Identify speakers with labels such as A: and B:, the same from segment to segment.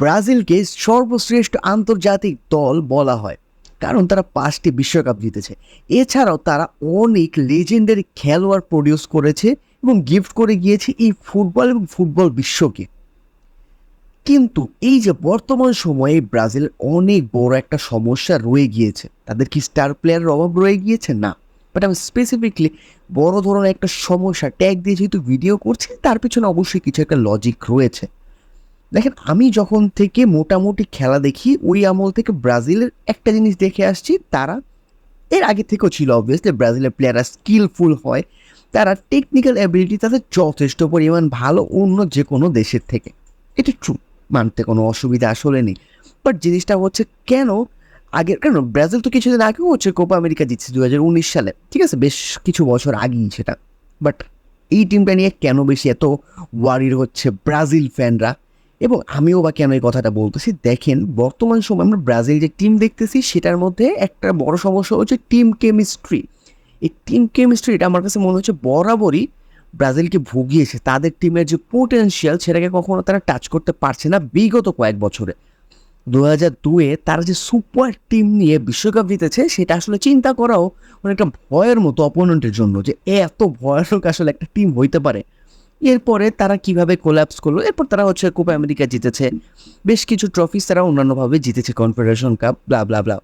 A: ব্রাজিলকে সর্বশ্রেষ্ঠ আন্তর্জাতিক দল বলা হয়, কারণ তারা পাঁচটি বিশ্বকাপ জিতেছে। এছাড়াও তারা অনেক লেজেন্ডারি খেলোয়াড় প্রডিউস করেছে এবং গিফট করে গিয়েছে এই ফুটবল এবং ফুটবল বিশ্বকে। কিন্তু এই যে বর্তমান সময়ে ব্রাজিল অনেক বড় একটা সমস্যা রয়ে গিয়েছে, তাদের কি স্টার প্লেয়ারের অভাব রয়ে গিয়েছে? না। বাট আমি স্পেসিফিকলি বড় ধরনের একটা সমস্যা ট্যাগ দিয়ে যেহেতু ভিডিও করছি, তার পিছনে অবশ্যই কিছু একটা লজিক রয়েছে। দেখেন, আমি যখন থেকে মোটামুটি খেলা দেখি, ওই আমল থেকে ব্রাজিলের একটা জিনিস দেখে আসছি, তারা, এর আগে থেকেও ছিল অবভিয়াসলি ব্রাজিলের প্লেয়াররা স্কিলফুল হয়, তারা টেকনিক্যাল অ্যাবিলিটি তাদের যথেষ্ট পরিমাণ ভালো অন্য যে কোনো দেশের থেকে। এটা ট্রু মানতে কোনো অসুবিধা আসলে নেই। বাট জিনিসটা হচ্ছে কেন, আগে, কেন, ব্রাজিল তো কিছুদিন আগেও হচ্ছে কোপা আমেরিকা জিতছে দু হাজার উনিশ সালে, ঠিক আছে, বেশ কিছু বছর আগেই সেটা। বাট এই টিমটা নিয়ে কেন বেশি এত ওয়ারির হচ্ছে ব্রাজিল ফ্যানরা এবং আমিও বা কেন এই কথাটা বলতেছি? দেখেন, বর্তমান সময় আমরা ব্রাজিল যে টিম দেখতেছি, সেটার মধ্যে একটা বড় সমস্যা হচ্ছে টিম কেমিস্ট্রি এই টিম কেমিস্ট্রিটা আমার কাছে মনে হচ্ছে বরাবরই ব্রাজিলকে ভুগিয়েছে। তাদের টিমের যে পোটেনশিয়াল সেটাকে কখনো তারা টাচ করতে পারছে না বিগত কয়েক বছরে। দু হাজার দুয়ে তারা যে সুপার টিম নিয়ে বিশ্বকাপ জিতেছে, সেটা আসলে চিন্তা করাও অনেকটা ভয়ের মতো অপোনেন্টের জন্য যে এত ভয়ানক আসলে একটা টিম হইতে পারে। এরপরে তারা কীভাবে কোল্যাপস করল? এরপর তারা হচ্ছে কোপা আমেরিকা জিতেছে। বেশ কিছু ট্রফিস তারা অন্যান্যভাবে জিতেছে Confederation Cup bla bla bla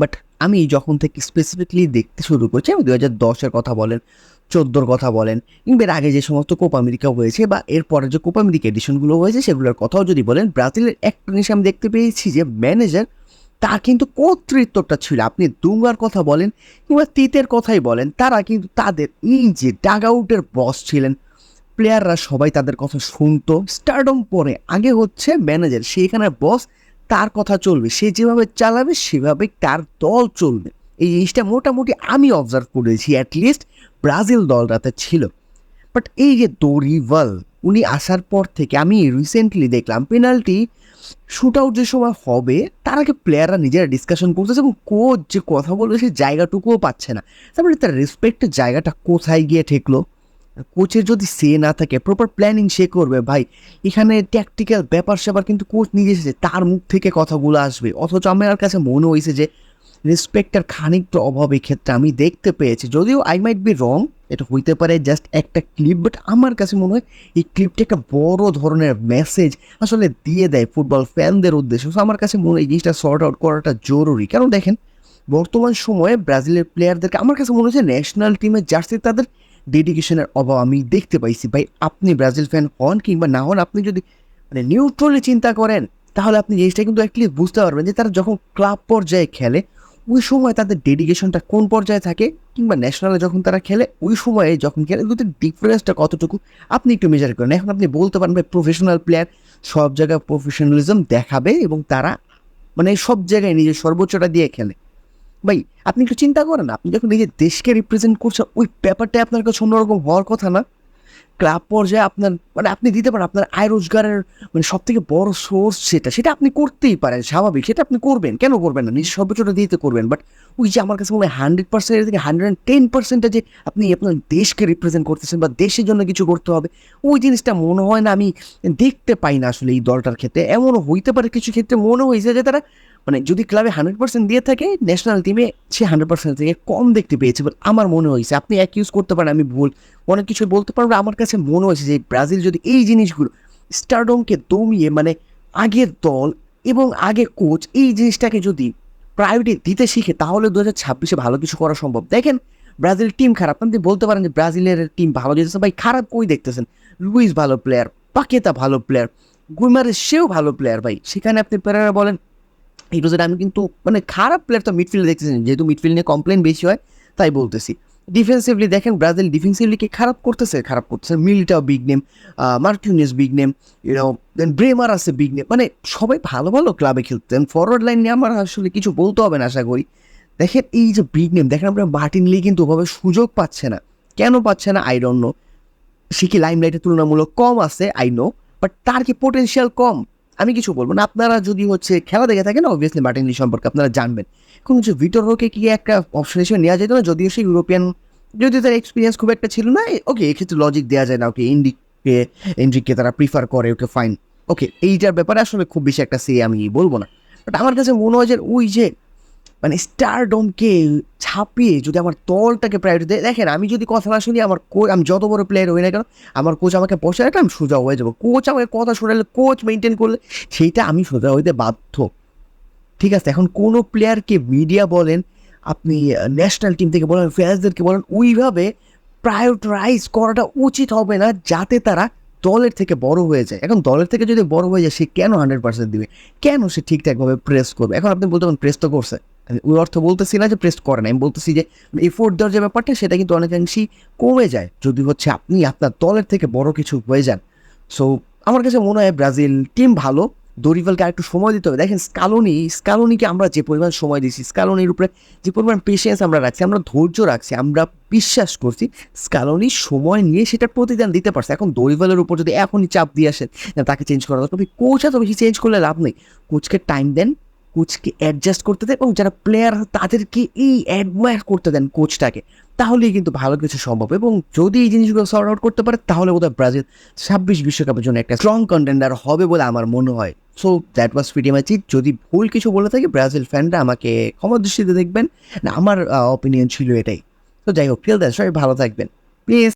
A: but আমি যখন থেকে স্পেসিফিকলি দেখতে শুরু করছি, আমি দু হাজার দশের কথা বলেন, চোদ্দোর কথা বলেন, কিংবা এর আগে যে সমস্ত কোপা আমেরিকা হয়েছে, বা এরপরে যে কোপা আমেরিকা এডিশনগুলো হয়েছে, সেগুলোর কথাও যদি বলেন, ব্রাজিলের একটা জিনিস আমি দেখতে পেয়েছি যে ম্যানেজার তার কিন্তু কর্তৃত্বটা ছিল, আপনি দুঙ্গার কথা বলেন, কিংবা তিতের কথাই বলেন, তারা কিন্তু তাদের এই যে ডাগ আউটের বস ছিলেন প্লেয়াররা সবাই তাদের কথা শুনতো। স্টারডম পরে, আগে হচ্ছে ম্যানেজার সেইখানে বস তার কথা চলবে। সে যেভাবে চালাবে, সেভাবে তার দল চলবে। এই জিনিসটা মোটামুটি আমি অবজার্ভ করেছি অ্যাটলিস্ট ব্রাজিল দলটাতে ছিল। বাট এই যে দরিভাল উনি আসার পর থেকে আমি রিসেন্টলি দেখলাম পেনাল্টি শুট আউট যে সময় হবে, তার আগে প্লেয়াররা নিজেরা ডিসকাশন করতেছে এবং কোচ যে কথা বলবে, সে জায়গাটুকুও পাচ্ছে না। তারপরে তার রেসপেক্টের জায়গাটা কোথায় গিয়ে ঠেকলো? কোচের যদি সে না থাকে প্রপার প্ল্যানিং সে করবে, ভাই। এখানে ট্যাকটিক্যাল ব্যাপার স্যাপার কিন্তু কোচ নিজে এসেছে, তার মুখ থেকে কথাগুলো আসবে। অথচ আমার কাছে মনে হয়েছে যে রেসপেক্টের খানিকটা অভাব ক্ষেত্রে আমি দেখতে পেয়েছি। যদিও আই মাইট বি রং এটা হইতে পারে জাস্ট একটা ক্লিপ বাট আমার কাছে মনে হয় এই ক্লিপটা একটা বড় ধরনের মেসেজ আসলে দিয়ে দেয় ফুটবল ফ্যানদের উদ্দেশ্যে। So, আমার কাছে মনে হয় এই জিনিসটা সর্ট আউট করাটা জরুরি। কারণ দেখেন, বর্তমান সময়ে ব্রাজিলের প্লেয়ারদেরকে আমার কাছে মনে হচ্ছে ন্যাশনাল টিমের জার্সি তাদের ডেডিকেশনের অভাব আমি দেখতে পাইছি। ভাই, আপনি ব্রাজিল ফ্যান হন কিংবা না হন, আপনি যদি মানে নিউট্রালি চিন্তা করেন, তাহলে আপনি জিনিসটা কিন্তু অ্যাটলিস্ট বুঝতে পারবেন যে তারা যখন ক্লাব পর্যায়ে খেলে, ওই সময় তাদের ডেডিকেশনটা কোন পর্যায়ে থাকে কিংবা ন্যাশনালে যখন তারা খেলে, ওই সময়ে যখন খেলে দুটোর ডিফারেন্সটা কতটুকু, আপনি একটু মেজার করেন। এখন আপনি বলতে পারেন, ভাই প্রফেশনাল প্লেয়ার সব জায়গায় প্রফেশনালিজম দেখাবে এবং তারা মানে সব জায়গায় নিজের সর্বোচ্চটা দিয়ে খেলে। ভাই, আপনি একটু চিন্তা করেন, আপনি যখন নিজের দেশকে রিপ্রেজেন্ট করছেন, ওই ব্যাপারটা আপনার কাছে অন্যরকম হওয়ার কথা না? ক্লাব পর্যায়ে আপনার মানে আপনি দিতে পারেন, আপনার আয় রোজগারের মানে সব থেকে বড় সোর্স সেটা সেটা আপনি করতেই পারেন, স্বাভাবিক, সেটা আপনি করবেন, কেন করবেন না? নিজের সর্বোচ্চটা দিতে করবেন বাট ওই যে আমার কাছে মনে হয় হান্ড্রেড পার্সেন্ট থেকে হান্ড্রেড অ্যান্ড টেন পার্সেন্টটা যে আপনি আপনার দেশকে রিপ্রেজেন্ট করতেছেন বা দেশের জন্য কিছু করতে হবে, ওই জিনিসটা মনে হয় না, আমি দেখতে পাই না আসলে এই দলটার ক্ষেত্রে। এমনও হইতে পারে কিছু ক্ষেত্রে মনে হয়েছে যে তারা মানে যদি ক্লাবে হান্ড্রেড পার্সেন্ট দিয়ে থাকে ন্যাশনাল টিমে সে হান্ড্রেড পার্সেন্ট থেকে কম দেখতে পেয়েছে। বলে আমার মনে হয়েছে, আপনি এক ইউজ করতে পারেন, আমি ভুল। অনেক কিছু বলতে পারব আমার কাছে মনে হয়েছে যে ব্রাজিল যদি এই জিনিসগুলো স্টারডমকে দমিয়ে মানে আগের দল এবং আগে কোচ এই জিনিসটাকে যদি প্রায়োরিটি দিতে শিখে, তাহলে দু হাজার ছাব্বিশে ভালো কিছু করা সম্ভব। দেখেন, ব্রাজিল টিম খারাপ। আপনি বলতে পারেন যে ব্রাজিলের টিম ভালো যেতেছে, ভাই, খারাপ কই দেখতেছেন? লুইস ভালো প্লেয়ার পাকেতা ভালো প্লেয়ার গুইমারের সেও ভালো প্লেয়ার ভাই। সেখানে আপনি প্লেয়াররা বলেন এই রোজের আমি কিন্তু মানে খারাপ প্লেয়ার তো মিডফিল্ডে দেখতেছেন যেহেতু মিডফিল্ড নিয়ে কমপ্লেন বেশি হয়, তাই বলতেছি। ডিফেন্সিভলি দেখেন ব্রাজিল ডিফেন্সিভলি কি খারাপ করতেছে খারাপ করতেছে Militão big name Martinez big name you know then Bremer আছে বিগ নেম মানে সবাই ভালো ভালো ক্লাবে খেলতেন ফরওয়ার্ড লাইন নিয়ে আমার আসলে কিছু বলতে হবে না, আশা করি। দেখেন এই যে বিগ নেম দেখেন আমরা মার্টিন লি কিন্তু ওভাবে সুযোগ পাচ্ছে না। কেন পাচ্ছে না? আই সে কি লাইমলাইটের তুলনামূলক কম আছে? আই নো বাট তার কি পোটেনশিয়াল কম? আমি কিছু বলব না। আপনারা যদি হচ্ছে খেলা দেখে থাকেন অবভিয়াসলি মার্টিন লি সম্পর্কে আপনারা জানবেন। এখন হচ্ছে ভিটোরোকে কি একটা অপশন হিসেবে নেওয়া যেত না? যদিও সে ইউরোপিয়ান, যদিও তার এক্সপিরিয়েন্স খুব একটা ছিল না ওকে এক্ষেত্রে লজিক দেওয়া যায় না ওকে ইন্ডিকে ইন্ডিককে তারা প্রিফার করে ওকে ফাইন ওকে এইটার ব্যাপারে আসলে খুব বেশি একটা সে আমি বলব না। বাট আমার কাছে মনে হয় যে ওই যে মানে স্টারডমকে ছাপিয়ে যদি আমার দলটাকে প্রায়োরিটি দেয়, দেখেন আমি যদি কথা না শুনি, আমার কোচ আমি যত বড় প্লেয়ার হই না কেন, আমার কোচ আমাকে বসে রাখলে আমি সোজা হয়ে যাব। কোচ আমাকে কথা শোনালে কোচ মেনটেন করলে, সেইটা আমি সোজা হইতে বাধ্য। ঠিক আছে, এখন কোনো প্লেয়ারকে মিডিয়া বলেন, আপনি ন্যাশনাল টিম থেকে বলেন ফ্যান্সদেরকে বলেন, ওইভাবে প্রায়োরিটাইজ করাটা উচিত হবে না, যাতে তারা দলের থেকে বড় হয়ে যায়। এখন দলের থেকে যদি বড় হয়ে যায়, সে কেন হান্ড্রেড পার্সেন্ট দিবে? কেন সে ঠিকঠাকভাবে প্রেস করবে? এখন আপনি বলতে পারেন প্রেস তো করছে। ওই অর্থ বলতেছি না যে প্রেস করে না আমি বলতেছি যে এফোর্ট দেওয়ার যে ব্যাপারটা, সেটা কিন্তু অনেকাংশেই কমে যায়। যদি হচ্ছে আপনি আপনার দলের থেকে বড় কিছু হয়ে যান। সো আমার কাছে মনে হয় ব্রাজিল টিম ভালো। দরিভালকে আরেকটু সময় দিতে হবে। দেখেন, স্কালোনি, স্কালোনিকে আমরা যে পরিমাণ সময় দিচ্ছি স্কালোনির উপরে যে পরিমাণ পেশেন্স আমরা রাখছি, আমরা ধৈর্য রাখছি, আমরা বিশ্বাস করছি, স্কালোনি সময় নিয়ে সেটার প্রতিদান দিতে পারছে। এখন দরিভালের উপর যদি এখনই চাপ দিয়ে আসেন তাকে চেঞ্জ করা দরকার। কোচ এত বেশি চেঞ্জ করলে লাভ নেই। কোচকে টাইম দেন কোচকে অ্যাডজাস্ট করতে দেন এবং যারা প্লেয়ার তাদেরকে এই অ্যাডমায়ার করতে দেন কোচটাকে। তাহলেই কিন্তু ভালো কিছু সম্ভব এবং যদি এই জিনিসগুলো সর্ট আউট করতে পারে, তাহলে বোধহয় ব্রাজিল ছাব্বিশ বিশ্বকাপের জন্য একটা স্ট্রং কন্টেন্ডার হবে বলে আমার মনে হয়। সো দ্যাট ওয়াজ ফিটি ম্যাচিক যদি ভুল কিছু বলে থাকি, ব্রাজিল ফ্যানরা আমাকে ক্ষমা দৃষ্টিতে দেখবেন। না, আমার অপিনিয়ন ছিল এটাই। তো যাই হোক টিল দ্যাট সবাই ভালো থাকবেন। প্লিজ